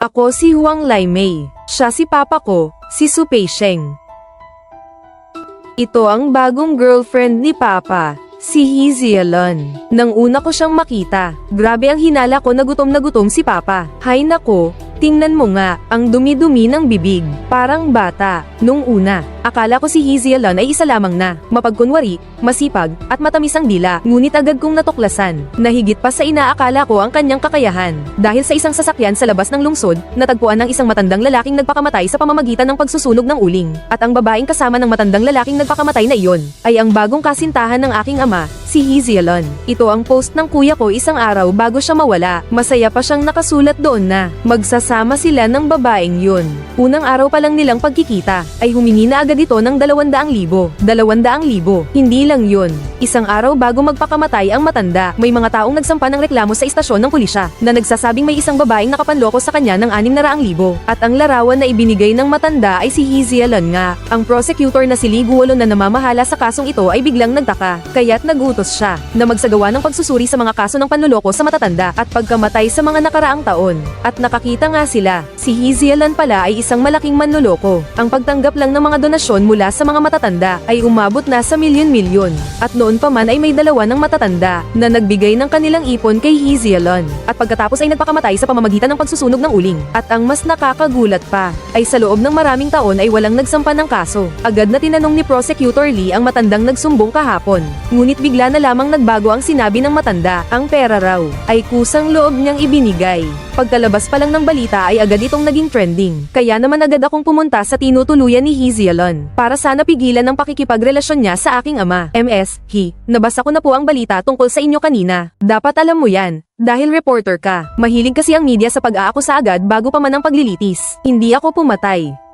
Ako si Huang Lai Mei. Siya si papa ko, si Su Pei Sheng. Ito ang bagong girlfriend ni Papa, si He Zielon. Nang una ko siyang makita, grabe ang hinala ko na gutom na gutom si Papa. Hay nako, tingnan mo nga, ang dumi-dumi ng bibig. Parang bata. Nung una, akala ko si He Zielon ay isa lamang na, mapagkunwari, masipag, at matamis ang dila. Ngunit agad kong natuklasan, na higit pa sa inaakala ko ang kanyang kakayahan. Dahil sa isang sasakyan sa labas ng lungsod, natagpuan ng isang matandang lalaking nagpakamatay sa pamamagitan ng pagsusunog ng uling. At ang babaeng kasama ng matandang lalaking nagpakamatay na iyon, ay ang bagong kasintahan ng aking ama, si He Zielon. Ito ang post ng kuya ko isang araw bago siya mawala. Masaya pa siyang nakasulat doon na, magsasama sila ng babaeng yun. Unang araw pa lang nilang pagkikita, ay humingi na agad ito ng 200,000. 200,000. Hindi lang yun. Isang araw bago magpakamatay ang matanda, may mga taong nagsampa ng reklamo sa istasyon ng pulisya na nagsasabing may isang babaeng nakapanloko sa kanya ng 600,000. At ang larawan na ibinigay ng matanda ay si He Zielon nga. Ang prosecutor na si Lee Guolo na namamahala sa kasong ito ay biglang nagtaka, kaya't nagutos siya na magsagawa ng pagsusuri sa mga kaso ng panloloko sa matatanda at pagkamatay sa mga nakaraang taon. At nakakita nga sila, si He Zielon pala ay isang malaking manloloko. Ang pagtanggap lang ng mga donasyon mula sa mga matatanda ay umabot na sa milyon-milyon. At noon pa man ay may dalawa ng matatanda na nagbigay ng kanilang ipon kay He Zielon. At pagkatapos ay nagpakamatay sa pamamagitan ng pagsusunog ng uling. At ang mas nakakagulat pa, ay sa loob ng maraming taon ay walang nagsampa ng kaso. Agad na tinanong ni Prosecutor Lee ang matandang nagsumbong kahapon. Ngunit bigla na lamang nagbago ang sinabi ng matanda, ang pera raw, ay kusang loob niyang ibinigay. Pagkalabas pa lang ng balita ay agad itong naging trending. Kaya naman agad akong pumunta sa tinutuluyan ni Hizialon para sana pigilan ang pakikipagrelasyon niya sa aking ama. MS, He, nabasa ko na po ang balita tungkol sa inyo kanina. Dapat alam mo yan. Dahil reporter ka, mahilig kasi ang media sa pag-aakusa agad bago pa man ang paglilitis. Hindi ako pumatay.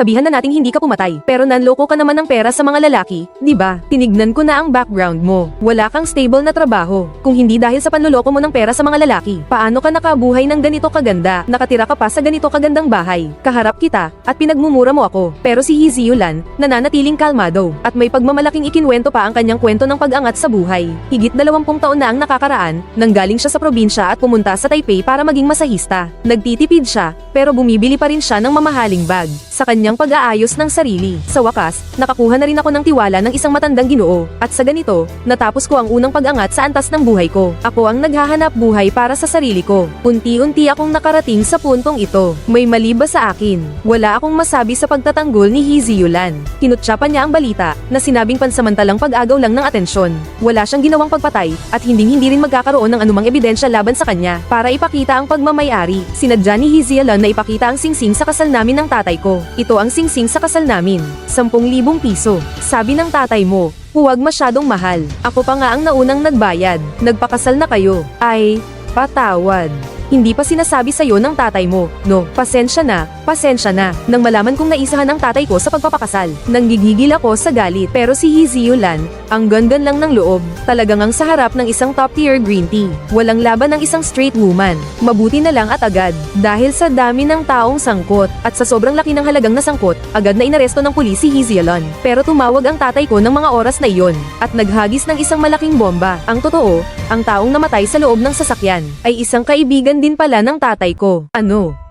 Sabihan na nating hindi ka pumatay, pero nanloko ka naman ng pera sa mga lalaki, di ba? Tinignan ko na ang background mo. Wala kang stable na trabaho. Kung hindi dahil sa panloloko mo ng pera sa mga lalaki, paano ka nakabuhay ng ganito kaganda? Nakatira ka pa sa ganito kagandang bahay. Kaharap kita, at pinagmumura mo ako. Pero si Hizi Yulan, nananatiling kalmado, at may pagmamalaking ikinwento pa ang kanyang kwento ng pag-angat sa buhay. Higit dalawampung taon na ang nakakaraan, nang galing siya sa probinsya at pumunta sa Taipei para maging masahista. Nagtitipid siya, pero bumibili pa rin siya ng mamahaling bag. Sa kanyang pag-aayos ng sarili. Sa wakas, nakakuha na rin ako ng tiwala ng isang matandang ginoo. At sa ganito, natapos ko ang unang pag-angat sa antas ng buhay ko. Ako ang naghahanap buhay para sa sarili ko. Unti-unti akong nakarating sa puntong ito. May mali ba sa akin? Wala akong masabi sa pagtatanggol ni Hizi Yulan. Kinutsapan niya ang balita na sinabing pansamantalang pag-agaw lang ng atensyon. Wala siyang ginawang pagpatay at hinding-hindi rin magkakaroon ng anumang ebidensya laban sa kanya para ipakita ang pagmamayari. Sinadya ni Hizi Yulan na ipakita ang singsing sa kasal namin ng tatay ko. Ito ang singsing sa kasal namin. 10,000 piso. Sabi ng tatay mo, huwag masyadong mahal. Ako pa nga ang naunang nagbayad. Nagpakasal na kayo. Ay, patawad. Hindi pa sinasabi sa'yo ng tatay mo, no, pasensya na, pasensya na. Nang malaman kong naisahan ng tatay ko sa pagpapakasal, nang gigigil ako sa galit. Pero si Hizi Yulan, ang gandan lang ng loob, talagang ang sa harap ng isang top tier green tea. Walang laban ng isang straight woman. Mabuti na lang at agad. Dahil sa dami ng taong sangkot, at sa sobrang laki ng halagang nasangkot, agad na inaresto ng pulis si Hizi Yulan. Pero tumawag ang tatay ko ng mga oras na iyon, at naghagis ng isang malaking bomba. Ang totoo, ang taong namatay sa loob ng sasakyan, ay isang kaibigan din pala ng tatay ko. Ano?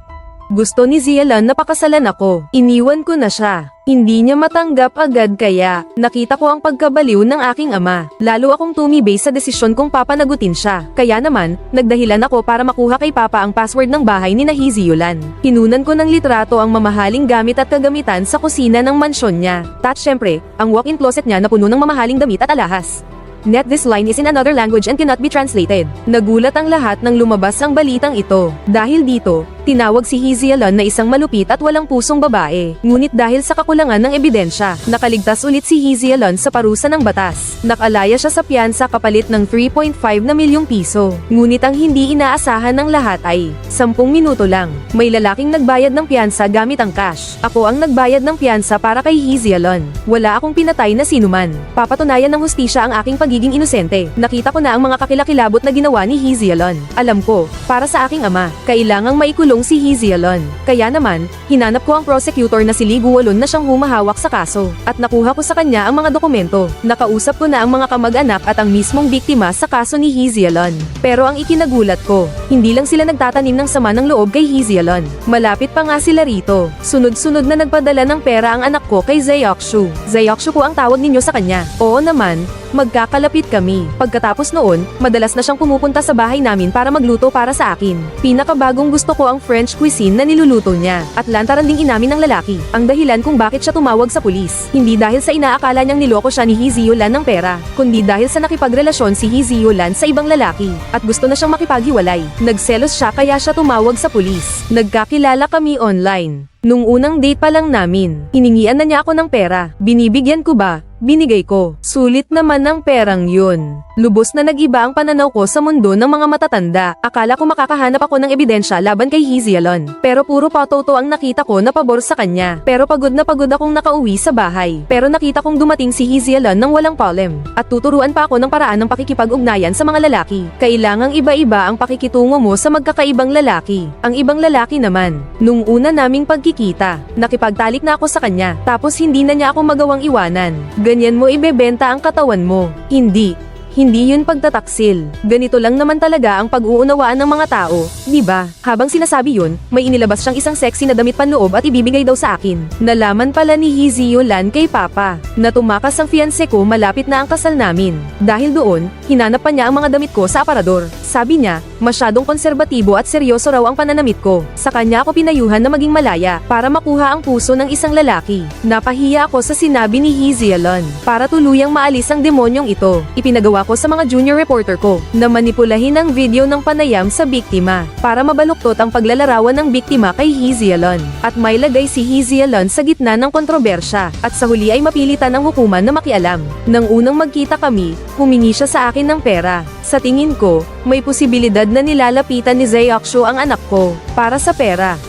Gusto ni Zielan na pakasalan ako. Iniwan ko na siya. Hindi niya matanggap agad kaya, nakita ko ang pagkabaliw ng aking ama. Lalo akong tumibay sa desisyon kung papanagutin siya. Kaya naman, nagdahilan ako para makuha kay Papa ang password ng bahay ni Nahizi Yulan. Kinunan ko ng litrato ang mamahaling gamit at kagamitan sa kusina ng mansyon niya. At syempre, ang walk-in closet niya na puno ng mamahaling damit at alahas. Net this line is in another language and cannot be translated. Nagulat ang lahat nang lumabas ang balitang ito. Dahil dito, tinawag si Hizialon na isang malupit at walang pusong babae. Ngunit dahil sa kakulangan ng ebidensya, nakaligtas ulit si Hizialon sa parusa ng batas. Nakalaya siya sa piyansa kapalit ng 3.5 na milyong piso. Ngunit ang hindi inaasahan ng lahat ay 10 minuto lang. May lalaking nagbayad ng piyansa gamit ang cash. Ako ang nagbayad ng piyansa para kay Hizialon. Wala akong pinatay na sinuman. Papatunayan ng hustisya ang aking pagiging inosente. Nakita ko na ang mga kakilakilabot na ginawa ni Hizialon. Alam ko, para sa aking ama, kailangang maikulit makulong si Hizialon. Kaya naman, hinanap ko ang prosecutor na si Lee Guolon na siyang humahawak sa kaso. At nakuha ko sa kanya ang mga dokumento. Nakausap ko na ang mga kamag-anak at ang mismong biktima sa kaso ni Hizialon. Pero ang ikinagulat ko, hindi lang sila nagtatanim ng sama ng loob kay Hizialon. Malapit pa nga sila rito. Sunod-sunod na nagpadala ng pera ang anak ko kay Zayokshu. Zayokshu ko ang tawag ninyo sa kanya. Oo naman, magkakalapit kami. Pagkatapos noon, madalas na siyang pumupunta sa bahay namin para magluto para sa akin. Pinakabagong gusto ko ang French cuisine na niluluto niya. At lantaran ding inamin ng lalaki. Ang dahilan kung bakit siya tumawag sa pulis. Hindi dahil sa inaakala niyang niloko siya ni Hiziolan ng pera, kundi dahil sa nakipagrelasyon si Hiziolan sa ibang lalaki. At gusto na siyang makipaghiwalay. Nagselos siya kaya siya tumawag sa pulis. Nagkakilala kami online. Nung unang date pa lang namin, hiningian na niya ako ng pera. Binibigyan ko ba? Binigay ko. Sulit naman ang perang yun. Lubos na nag-iba ang pananaw ko sa mundo ng mga matatanda. Akala ko makakahanap ako ng ebidensya laban kay Hizialon. Pero puro patoto ang nakita ko na pabor sa kanya. Pero pagod na pagod akong nakauwi sa bahay. Pero nakita kong dumating si Hizialon ng walang problem. At tuturuan pa ako ng paraan ng pakikipag-ugnayan sa mga lalaki. Kailangang iba-iba ang pakikitungo mo sa magkakaibang lalaki. Ang ibang lalaki naman, nung una naming pagkikita, nakipagtalik na ako sa kanya. Tapos hindi na niya ako magawang iwanan. Ganyan mo ibebenta ang katawan mo. Hindi. Hindi yun pagtataksil. Ganito lang naman talaga ang pag-uunawaan ng mga tao, di ba? Habang sinasabi yun, may inilabas siyang isang sexy na damit panloob at ibibigay daw sa akin. Nalaman pala ni Hizio Lan kay Papa, na tumakas ang fiancé ko malapit na ang kasal namin. Dahil doon, hinanap pa niya ang mga damit ko sa aparador. Sabi niya, masyadong konserbatibo at seryoso raw ang pananamit ko. Sa kanya ako pinayuhan na maging malaya para makuha ang puso ng isang lalaki. Napahiya ako sa sinabi ni Hizialon para tuluyang maalis ang demonyong ito. Ipinagawa ko sa mga junior reporter ko na manipulahin ang video ng panayam sa biktima para mabaluktot ang paglalarawan ng biktima kay Hizialon. At may lagay si Hizialon sa gitna ng kontrobersya at sa huli ay mapilitan ng hukuman na makialam. Nang unang magkita kami, humingi siya sa akin ng pera. Sa tingin ko, may posibilidad na nilalapitan ni Zayokshu ang anak ko para sa pera.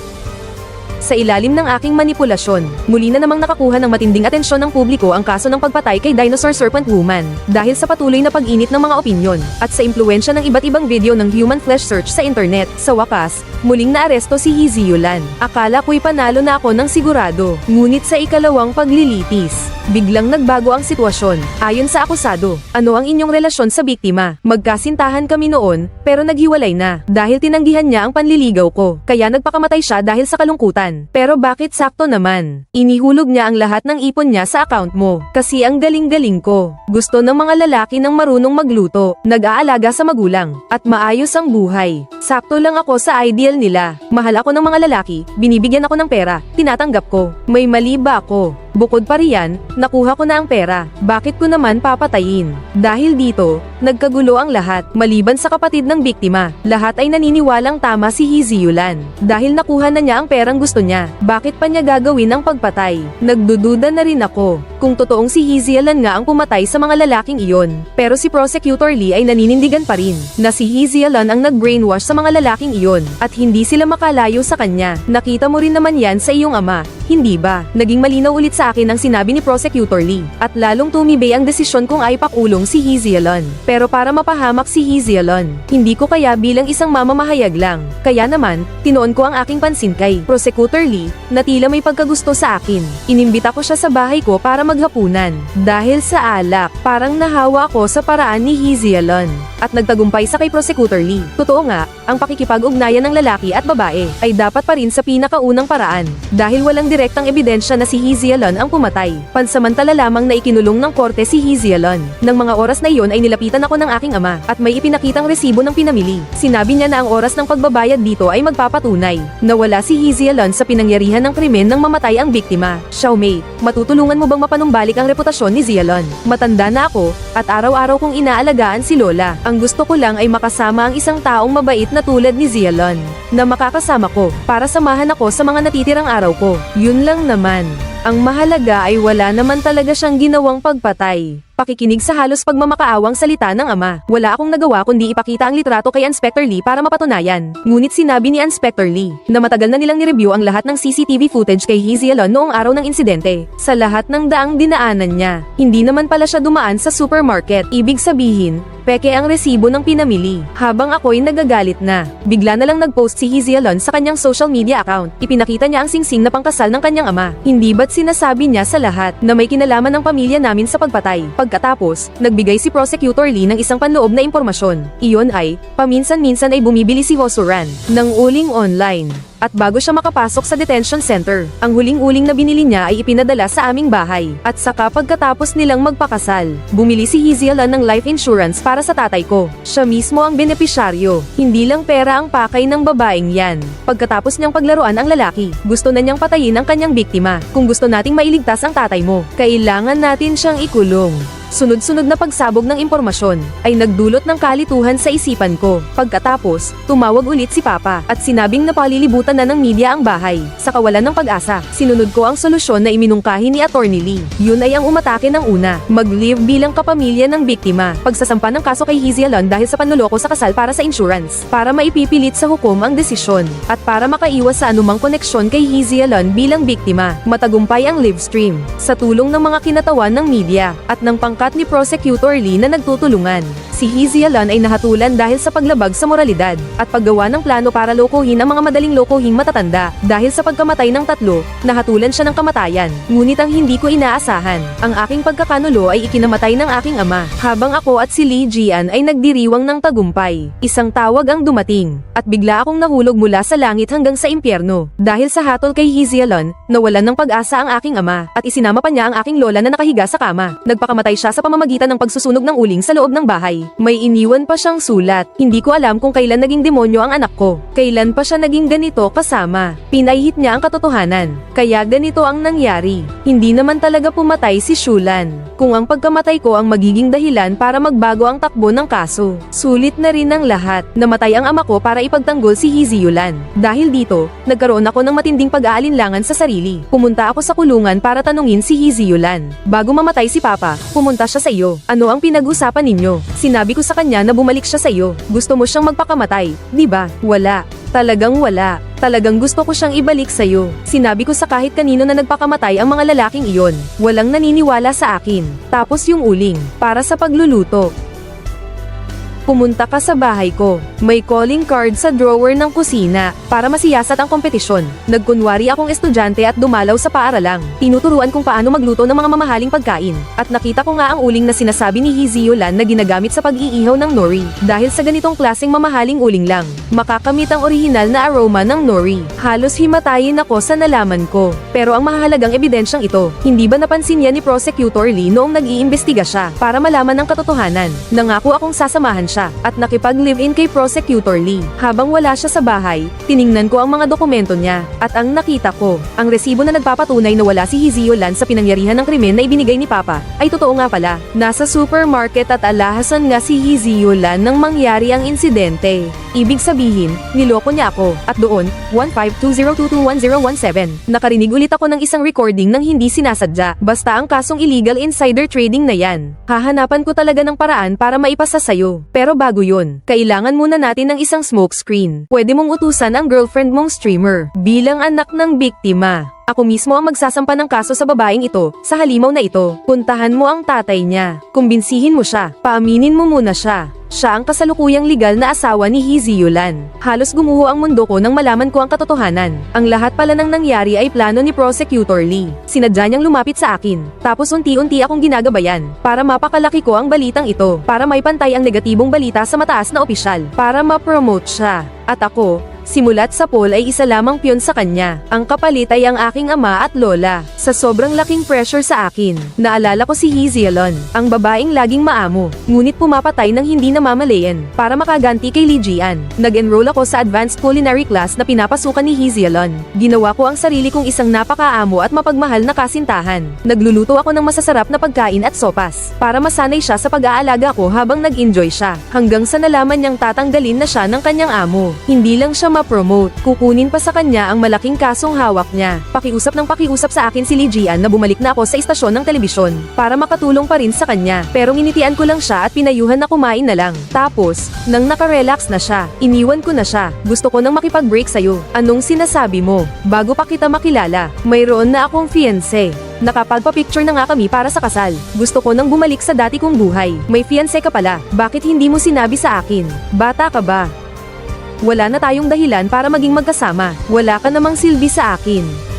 Sa ilalim ng aking manipulasyon, muli na namang nakakuha ng matinding atensyon ng publiko ang kaso ng pagpatay kay Dinosaur Serpent Woman dahil sa patuloy na pag-init ng mga opinyon at sa impluensya ng iba't ibang video ng human flesh search sa internet. Sa wakas, muling naaresto si Hiziyulan. Akala ko'y panalo na ako ng sigurado, ngunit sa ikalawang paglilitis, biglang nagbago ang sitwasyon. Ayon sa akusado, ano ang inyong relasyon sa biktima? Magkasintahan kami noon, pero naghiwalay na dahil tinanggihan niya ang panliligaw ko. Kaya nagpakamatay siya dahil sa kalungkutan. Pero bakit sakto naman? Inihulog niya ang lahat ng ipon niya sa account mo. Kasi ang galing-galing ko. Gusto ng mga lalaki ng marunong magluto, nag-aalaga sa magulang, at maayos ang buhay. Sakto lang ako sa ideal nila. Mahal ako ng mga lalaki, binibigyan ako ng pera, tinatanggap ko. May mali ba ako? Bukod pa riyan, nakuha ko na ang pera. Bakit ko naman papatayin? Dahil dito, nagkagulo ang lahat. Maliban sa kapatid ng biktima, lahat ay naniniwalang tama si Hiziyulan. Dahil nakuha na niya ang perang gusto niya. Bakit pa niya gagawin ang pagpatay? Nagdududa na rin ako. Kung totoong si Hizielan nga ang pumatay sa mga lalaking iyon. Pero si Prosecutor Lee ay naninindigan pa rin na si Hizielan ang nag-brainwash sa mga lalaking iyon at hindi sila makalayo sa kanya. Nakita mo rin naman yan sa iyong ama, hindi ba? Naging malinaw ulit sa akin ang sinabi ni Prosecutor Lee at lalong tumibay ang desisyon kung ay pakulong si Hizielan. Pero para mapahamak si Hizielan, hindi ko kaya bilang isang mamamahayag lang. Kaya naman, tinoon ko ang aking pansin kay Prosecutor Lee na tila may pagkagusto sa akin. Inimbita ko siya sa bahay ko para maghapunan. Dahil sa alak, parang nahawa ako sa paraan ni Hizielan at nagtagumpay sa kay Prosecutor Lee. Totoo nga, ang pakikipag-ugnayan ng lalaki at babae ay dapat pa rin sa pinakaunang paraan dahil walang direktang ebidensya na si Hizielan ang pumatay. Pansamantala lamang na ikinulong ng korte si Hizielan. Nang mga oras na iyon ay nilapitan ako ng aking ama at may ipinakitang resibo ng pinamili. Sinabi niya na ang oras ng pagbabayad dito ay magpapatunay na wala si Hizielan sa pinangyarihan ng krimen nang mamatay ang biktima. Xiaomei, matutulungan mo bang mapanumbalik ang reputasyon ni Zialon? Matanda na ako at araw-araw kong inaalagaan si Lola. Gusto ko lang ay makasama ang isang taong mabait na tulad ni Zialon na makakasama ko para samahan ako sa mga natitirang araw ko. Yun lang naman. Ang mahalaga ay wala naman talaga siyang ginawang pagpatay. Pakikinig sa halos pagmamakaawang salita ng ama. Wala akong nagawa kundi ipakita ang litrato kay Inspector Lee para mapatunayan. Ngunit sinabi ni Inspector Lee na matagal na nilang nireview ang lahat ng CCTV footage kay Hizzy noong araw ng insidente. Sa lahat ng daang dinaanan niya, hindi naman pala siya dumaan sa supermarket. Ibig sabihin, peke ang resibo ng pinamili. Habang ako'y nagagalit na, bigla na lang nag-post si Hizzy sa kanyang social media account. Ipinakita niya ang singsing na pangkasal ng kanyang ama. Hindi ba't sinasabi niya sa lahat na may kinalaman ng pamilya namin sa pagpatay? Pagkatapos, nagbigay si Prosecutor Lee ng isang panloob na impormasyon. Iyon ay, paminsan-minsan ay bumibili si Hosuran ng uling online. At bago siya makapasok sa detention center, ang huling-uling na binili niya ay ipinadala sa aming bahay. At saka pagkatapos nilang magpakasal, bumili si Hizzy Alan ng life insurance para sa tatay ko. Siya mismo ang benepisyaryo. Hindi lang pera ang pakay ng babaeng yan. Pagkatapos niyang paglaruan ang lalaki, gusto na niyang patayin ang kanyang biktima. Kung gusto nating mailigtas ang tatay mo, kailangan natin siyang ikulong. Sunod-sunod na pagsabog ng impormasyon ay nagdulot ng kalituhan sa isipan ko. Pagkatapos, tumawag ulit si Papa at sinabing napalilibutan na ng media ang bahay. Sa kawalan ng pag-asa, sinunod ko ang solusyon na iminungkahi ni Attorney Lee. Yun ay ang umatake ng una, mag-live bilang kapamilya ng biktima. Pagsasampa ng kaso kay Hizzy dahil sa panluloko sa kasal para sa insurance, para maipipilit sa hukom ang desisyon, at para makaiwas sa anumang koneksyon kay Hizzy bilang biktima. Matagumpay ang live stream, sa tulong ng mga kinatawan ng media, at ng pangkat ni Prosecutor Lee na nagtutulungan. Si Hizzy Alon ay nahatulan dahil sa paglabag sa moralidad, at paggawa ng plano para lokohin ang mga madaling lokohing matatanda. Dahil sa pagkamatay ng tatlo, nahatulan siya ng kamatayan. Ngunit ang hindi ko inaasahan, ang aking pagkakanulo ay ikinamatay ng aking ama, habang ako at si Lee Jian ay nagdiriwang ng tagumpay. Isang tawag ang dumating, at bigla akong nahulog mula sa langit hanggang sa impyerno. Dahil sa hatol kay Hizzy Alon, nawalan ng pag-asa ang aking ama, at isinama pa niya ang aking lola na nakahiga sa kama. Nagpakamatay siya sa pamamagitan ng pagsusunog ng uling sa loob ng bahay. May iniwan pa siyang sulat. Hindi ko alam kung kailan naging demonyo ang anak ko. Kailan pa siya naging ganito kasama. Pinahit niya ang katotohanan. Kaya ganito ang nangyari. Hindi naman talaga pumatay si Shulan. Kung ang pagkamatay ko ang magiging dahilan para magbago ang takbo ng kaso. Sulit na rin ang lahat. Namatay ang ama ko para ipagtanggol si Hizzy Yulan. Dahil dito, nagkaroon ako ng matinding pag-aalinlangan sa sarili. Pumunta ako sa kulungan para tanungin si Hizzy Yulan. Bago mamatay si Papa, pumunta siya sa iyo. Ano ang pinag-usapan ninyo? Sinabi ko sa kanya na bumalik siya sa iyo. Gusto mo siyang magpakamatay, di ba? Wala. Talagang wala. Talagang gusto ko siyang ibalik sa'yo. Sinabi ko sa kahit kanino na nagpakamatay ang mga lalaking iyon. Walang naniniwala sa akin. Tapos yung uling, para sa pagluluto. Pumunta ka sa bahay ko. May calling card sa drawer ng kusina para masiyasat ang kompetisyon. Nagkunwari akong estudyante at dumalaw sa paaralang. Tinuturuan kung paano magluto ng mga mamahaling pagkain. At nakita ko nga ang uling na sinasabi ni Hizzy Yolan na ginagamit sa pag-iihaw ng nori. Dahil sa ganitong klaseng mamahaling uling lang, makakamit ang orihinal na aroma ng nori. Halos himatayin ako sa nalaman ko. Pero ang mahalagang ebidensyang ito, hindi ba napansin niya ni Prosecutor Lee noong nag-iimbestiga siya para malaman ang katotohanan? Nangako akong sasamahan siya at nakipag-live-in kay Prosecutor Lee. Habang wala siya sa bahay, tiningnan ko ang mga dokumento niya at ang nakita ko, ang resibo na nagpapatunay na wala si Hizzy Yolan sa pinangyarihan ng krimen na ibinigay ni Papa, ay totoo nga pala. Nasa supermarket at alahasan nga si Hizzy Yolan nang mangyari ang insidente. Ibig sabihin, niloko niya ako. At doon, 152022117, nakarinig ulit ako ng isang recording ng hindi sinasadya. Basta ang kasong illegal insider trading na yan. Hahanapan ko talaga ng paraan para maipasa sa'yo. Pero bago yun, kailangan muna natin ng isang smoke screen. Pwede mong utusan ang girlfriend mong streamer bilang anak ng biktima. Ako mismo ang magsasampa ng kaso sa babaeng ito, sa halimaw na ito. Puntahan mo ang tatay niya. Kumbinsihin mo siya. Paaminin mo muna siya. Siya ang kasalukuyang legal na asawa ni Hizzy Yulan. Halos gumuho ang mundo ko nang malaman ko ang katotohanan. Ang lahat pala ng nangyari ay plano ni Prosecutor Lee. Sinadya niyang lumapit sa akin. Tapos unti-unti akong ginagabayan. Para mapakalaki ko ang balitang ito. Para may pantay ang negatibong balita sa mataas na opisyal. Para ma-promote siya. At ako, Simulat sa Paul ay isa lamang piyon sa kanya. Ang kapalit ay ang aking ama at lola. Sa sobrang laking pressure sa akin, naalala ko si Hizzy Alon, ang babaeng laging maamo, ngunit pumapatay ng hindi namamalayan, para makaganti kay Lee Jian. Nag-enroll ako sa advanced culinary class na pinapasukan ni Hizzy Alon. Ginawa ko ang sarili kong isang napakaamo at mapagmahal na kasintahan. Nagluluto ako ng masasarap na pagkain at sopas, para masanay siya sa pag-aalaga ko habang nag-enjoy siya. Hanggang sa nalaman niyang tatanggalin na siya ng kanyang amo. Hindi lang siya ma-promote. Kukunin pa sa kanya ang malaking kasong hawak niya. Pakiusap ng pakiusap sa akin si Lee Jian na bumalik na ako sa istasyon ng telebisyon para makatulong pa rin sa kanya. Pero nginitian ko lang siya at pinayuhan na kumain na lang. Tapos, nang nakarelax na siya, iniwan ko na siya. Gusto ko nang makipag-break sa'yo. Anong sinasabi mo? Bago pa kita makilala, mayroon na akong fiancé. Nakapagpa-picture na nga kami para sa kasal. Gusto ko nang bumalik sa dati kong buhay. May fiancé ka pala. Bakit hindi mo sinabi sa akin? Bata ka ba? Wala na tayong dahilan para maging magkasama. Wala ka namang silbi sa akin.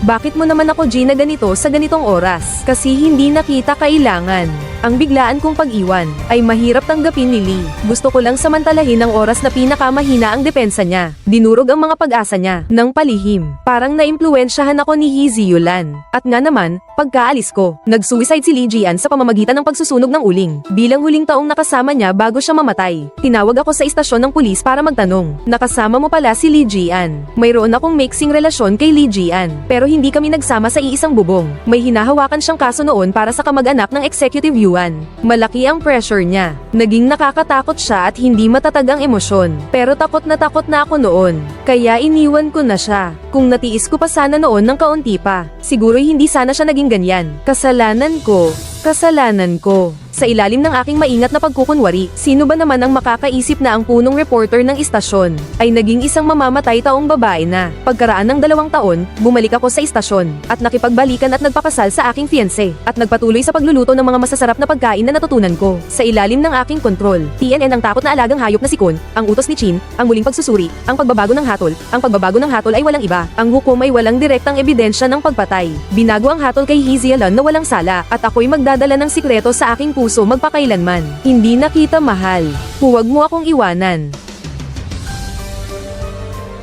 Bakit mo naman ako Gina ganito sa ganitong oras? Kasi hindi nakita kailangan. Ang biglaan kong pag-iwan ay mahirap tanggapin ni Lee. Gusto ko lang samantalahin ang oras na pinakamahina ang depensa niya. Dinurog ang mga pag-asa niya ng palihim. Parang naimpluwensyahan ako ni Hee Yulan. At nga naman, pagkaalis ko, nag-suicide si Lee Jian sa pamamagitan ng pagsusunog ng uling. Bilang huling taong nakasama niya bago siya mamatay. Tinawag ako sa istasyon ng pulis para magtanong. Nakasama mo pala si Lee Jian. Mayroon akong mixing relasyon kay Lee Jian. Pero hindi kami nagsama sa iisang bubong. May hinahawakan siyang kaso noon para sa kamag-anak ng Executive Yuan. Malaki ang pressure niya. Naging nakakatakot siya at hindi matatag ang emosyon. Pero takot na takot na ako noon. Kaya iniwan ko na siya. Kung natiis ko pa sana noon ng kaunti pa, siguro hindi sana siya naging ganyan. Kasalanan ko. Kasalanan ko. Sa ilalim ng aking maingat na pagkukunwari, sino ba naman ang makakaisip na ang punong reporter ng istasyon ay naging isang mamamatay taong babae na. Pagkaraan ng dalawang taon, bumalik ako sa istasyon at nakipagbalikan at nagpakasal sa aking fiancé at nagpatuloy sa pagluluto ng mga masasarap na pagkain na natutunan ko. Sa ilalim ng aking kontrol, TNN ang takot na alagang hayop na si Kun, ang utos ni Chin, ang muling pagsusuri, ang pagbabago ng hatol, ang pagbabago ng hatol ay walang iba, ang hukom ay walang direktang ebidensya ng pagpatay. Binago ang hatol kay Hizialan na walang sala at ako'y magdadala ng sikreto sa aking puso magpakailanman. Hindi na kita mahal. Huwag mo akong iwanan.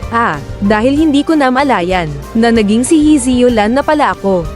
Ah, dahil hindi ko na malayan na naging si Hizio Lan na pala ako.